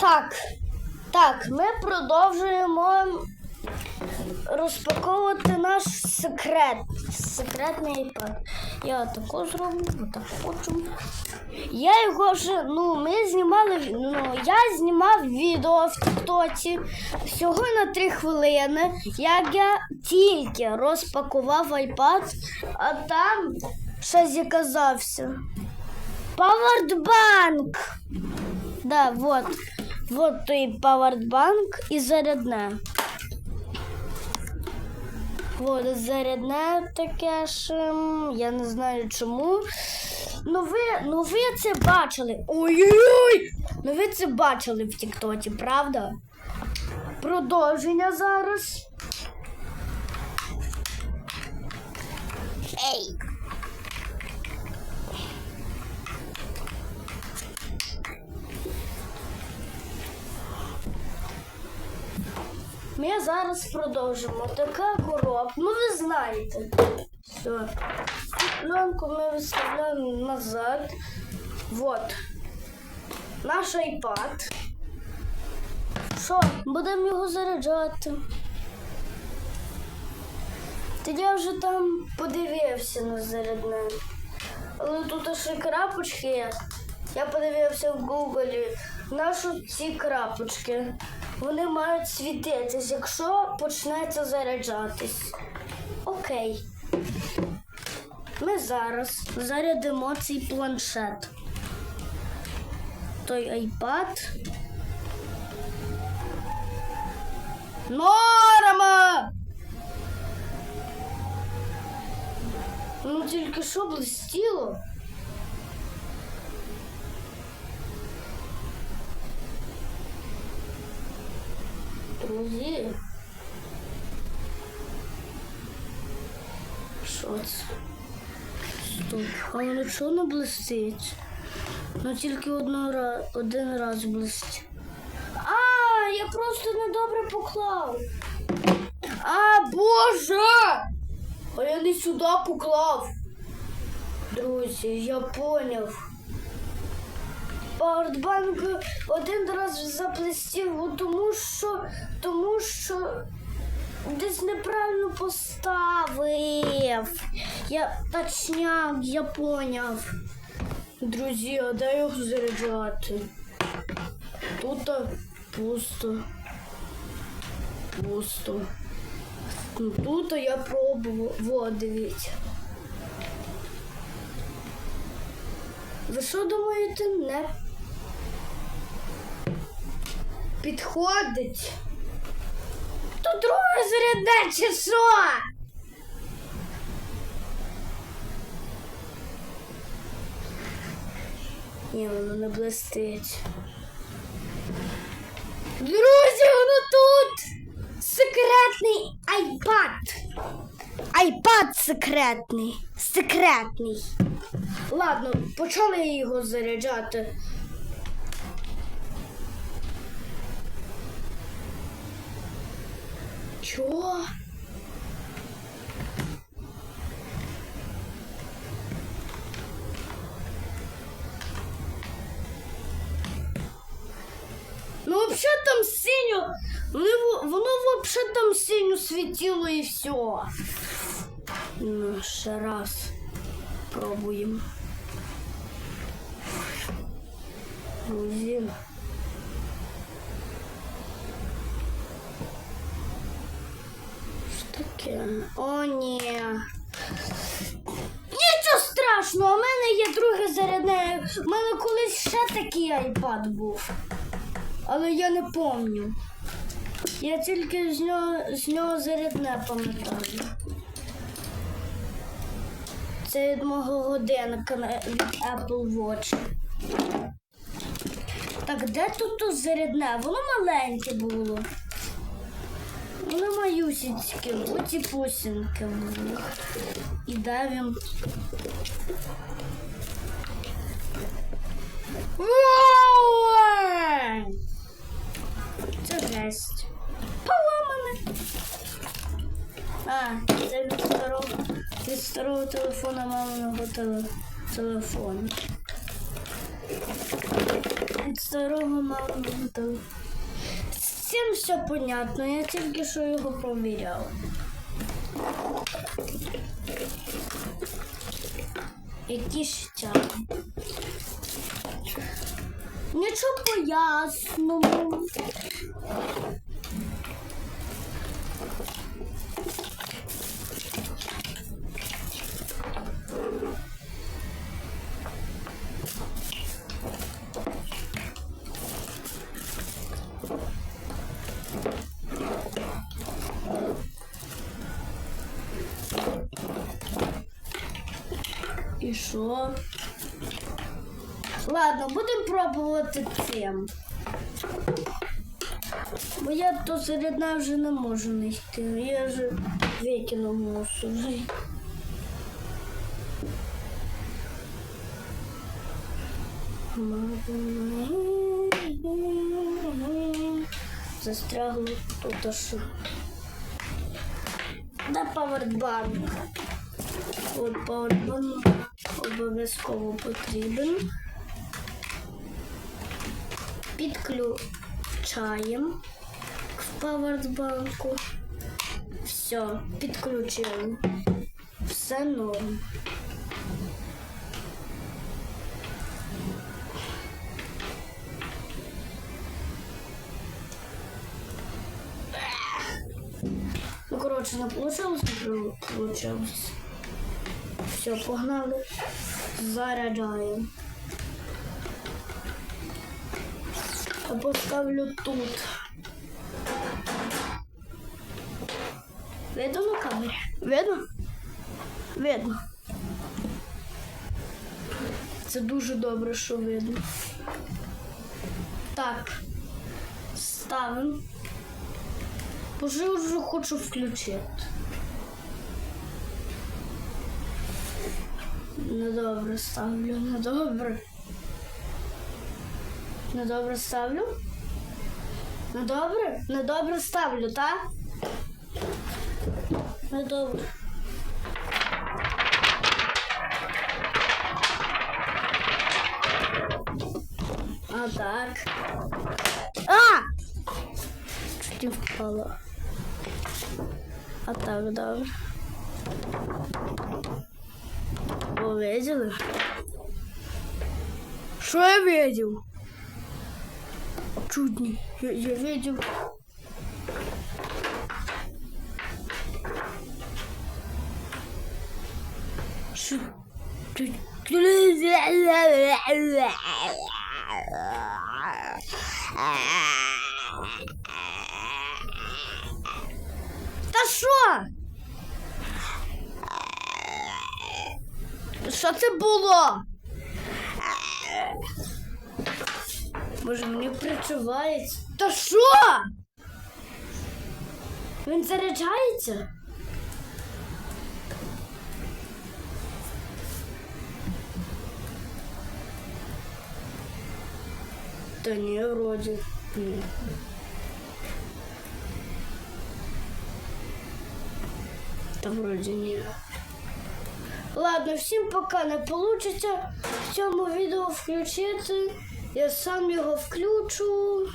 Так, так, ми продовжуємо розпаковувати наш секрет. Секретний iPad. Я тако зроблю, отак хочу. Я його вже, ну, ми знімали, ну, я знімав відео в Тіктоці всього на 3 хвилини, як я тільки розпакував iPad, а там щось заказався. Павербанк. Да, вот. Вот той павербанк і зарядне. Вот, зарядне таке ж. Я не знаю чому. Ну ви, ну ви це бачили. Ой-ой-ой! Ну ви це бачили в Тіктоці, правда? Продовження зараз. Ей! Ми зараз продовжимо. Така коробка. Ну ви знаєте. Все. Пленку ми виставляємо назад. Вот. Наш iPad. Що, будемо його заряджати. Тоді я вже там подивився на зарядне. Але тут ще крапочки є. Я подивився в Гуглі. Наші ці крапочки. Вони мають світитись, якщо почнеться заряджатись. Окей. Ми зараз зарядимо цей планшет. Той iPad. Норма! Ну тільки що блистіло. Друзі. Що це? Стоп. А воно чого не блистить? Ну тільки ra- один раз блистить. А, я просто недобре поклав. А, Боже! А я не сюди поклав. Друзі, я поняв. Павербанк один раз заплестів, тому що, тому що десь неправильно поставив. Я точняк, я поняв. Друзі, а де його заряджати? Тут пусто. Пусто. Ну, Тут я пробував. Во, дивіться. Ви що думаєте, не підходить? Тут друге зарядне чи що? Ні, воно не блистить. Друзі, воно тут! Секретний айпад. Айпад секретний. Секретний. Ладно, почали його заряджати. Чого? Ну, вообще там синю. Воно, воно вообще там синю світило і все. Ну, ще раз. Пробуємо. Друзі. Що? О, ні. Нічого страшного, у мене є друге зарядне. У мене колись ще такий айпад був. Але я не пам'ятаю. Я тільки з нього, з нього зарядне пам'ятаю. Це від мого годинника від Apple Watch. Так, де тут то зарядне? Воно маленьке було. Воно маюсіньке, оці пусінки були. І він? Це жесть. Поламане. А, це від старого, від старого телефона маминого теле, телефону. Від старого мало бути. Цим все понятно, я тільки що його провіряв. Які ще? Нічого поясному. І що? Ладно, будемо пробувати цим. Бо я то серед нас вже не можу знайти. Я вже викинув мусор. Застрягло тут аж. Да павербанк. От павербанк обов'язково потрібен. Підключаємо к павербанку. Все, підключили. Все норм. Ну, коротше, не получилось, не получилось. Все, погнали. Заряджаємо. Я поставлю тут. Видно на камері? Видно? Видно. Це дуже добре, що видно. Так. Ставимо. Боже, вже хочу включити. Недобре ставлю, недобре. Недобре ставлю. Недобре? Недобре ставлю, так? Недобре. А так. А! Чуть не впала. А так, добре. Вы видели? Что я видел? Чуть не. Я, я видел. Что? Ты- Та що? Що це було? Може, мені причувається. Та що? Він заряджається? Та ні, вроді. Ні. Та вроді ні. Ладно, всім пока не вийде в цьому відео включити. Я сам його включу.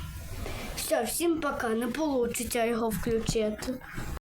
Все, всім пока, не вийде його включити.